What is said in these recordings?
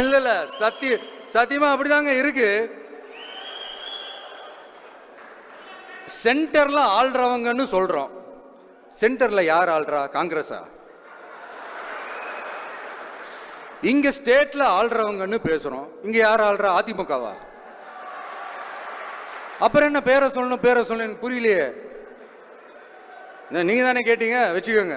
இல்லை இல்லை சத்திய சத்தியமாக அப்படிதாங்க இருக்கு. சென்டரில் ஆள்றவங்கன்னு சொல்கிறோம் சென்டரில் யார் ஆள்றா காங்கிரஸா? இங்கே ஸ்டேட்டில் ஆள்றவங்கன்னு பேசுகிறோம் இங்கே யார் ஆள்றா அதிமுகவா? அப்புறம் என்ன பேரை சொல்லணும் பேரை சொல்லணும் எனக்கு புரியலையே. நீங்கள் தானே கேட்டீங்க வச்சுக்கோங்க.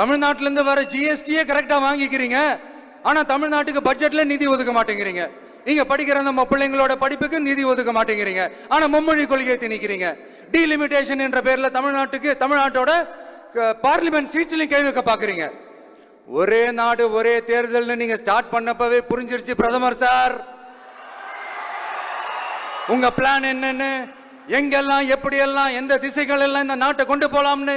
தமிழ்நாட்டிலருந்து வர ஜிஎஸ்டியே கரெக்டாக வாங்கிக்கிறீங்க. ஆனால் தமிழ்நாட்டுக்கு பட்ஜெட்டில் நிதி ஒதுக்க மாட்டேங்கிறீங்க. நீங்கள் படிக்கிற நம்ம பிள்ளைங்களோட படிப்புக்கு நிதி ஒதுக்க மாட்டேங்கிறீங்க. ஆனா மும்மொழி கொள்கையை திணிக்கிறீங்க. டீலிமிட்டேஷன் என்ற பேர்ல தமிழ்நாட்டுக்கு தமிழ்நாட்டோட பார்லிமெண்ட் சீட்ஸ்லையும் கேள்வி வைக்க பாக்குறீங்க. ஒரே நாடு ஒரே தேர்தல்னு நீங்க ஸ்டார்ட் பண்ணப்பவே புரிஞ்சிருச்சு பிரதமர் சார். உங்க பிளான் என்னன்னு? எங்கெல்லாம் எப்படியெல்லாம் எந்த திசைகள் எல்லாம் இந்த நாட்டை கொண்டு போலாம்னு?